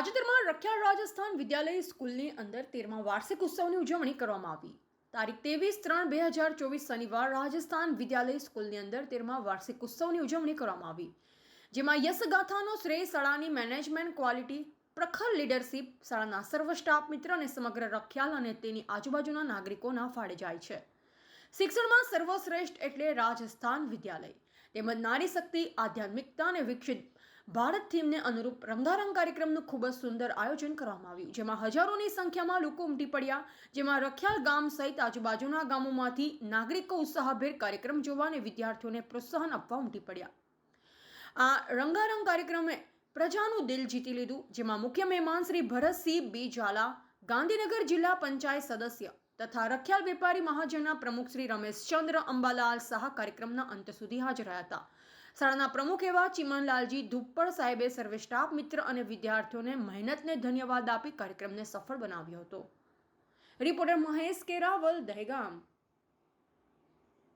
તાજેતરમાં રખ્યા રાજસ્થાન વિદ્યાલય સ્કૂલની અંદર તેરમા વાર્ષિક ઉત્સવની ઉજવણી કરવામાં આવી. તારીખ ત્રેવીસ ત્રણ બે હજાર ચોવીસ શનિવાર રાજસ્થાન વિદ્યાલય સ્કૂલની અંદર તેરમા વાર્ષિક ઉત્સવની ઉજવણી કરવામાં આવી. જેમાં યશગાથાનો શ્રેય શાળાની મેનેજમેન્ટ ક્વોલિટી, પ્રખર લીડરશીપ, શાળાના સર્વ સ્ટાફ મિત્ર અને સમગ્ર રખ્યાલ અને તેની આજુબાજુના નાગરિકોના ફાળે જાય છે. શિક્ષણમાં સર્વશ્રેષ્ઠ એટલે રાજસ્થાન વિદ્યાલય. તેમજ નારી શક્તિ, આધ્યાત્મિકતા અને વિકસિત ભારત થીમને અનુરૂપ રંગારંગ કાર્યક્રમનું ખૂબ જ સુંદર આયોજન કરવામાં આવ્યું, જેમાં હજારોની સંખ્યામાં લોકો ઉમટી પડ્યા, જેમાં રખિયાલ ગામ સહિત આજુબાજુના ગામોમાંથી નાગરિકો ઉત્સાહભેર કાર્યક્રમ જોવા અને વિદ્યાર્થીઓને પ્રોત્સાહન આપવા ઉમટી પડ્યા. આ રંગારંગ કાર્યક્રમે પ્રજાનું દિલ જીતી લીધું, જેમાં મુખ્ય મહેમાન શ્રી ભરતસિંહ બી ઝાલા, ગાંધીનગર જિલ્લા પંચાયત સદસ્ય તથા રખિયાલ વેપારી મહાજનના પ્રમુખ શ્રી રમેશચંદ્ર અંબાલાલ શાહ કાર્યક્રમના અંત સુધી હાજર રહ્યા હતા. શાળાના પ્રમુખ એવા ચિમનલાલજી ધુપ્પડ સાહેબે સર્વે સ્ટાફ, મિત્ર અને વિદ્યાર્થીઓને મહેનતને ધન્યવાદ આપી કાર્યક્રમને સફળ બનાવ્યો હતો. રિપોર્ટર મહેશ કેરાવલ, દહેગામ.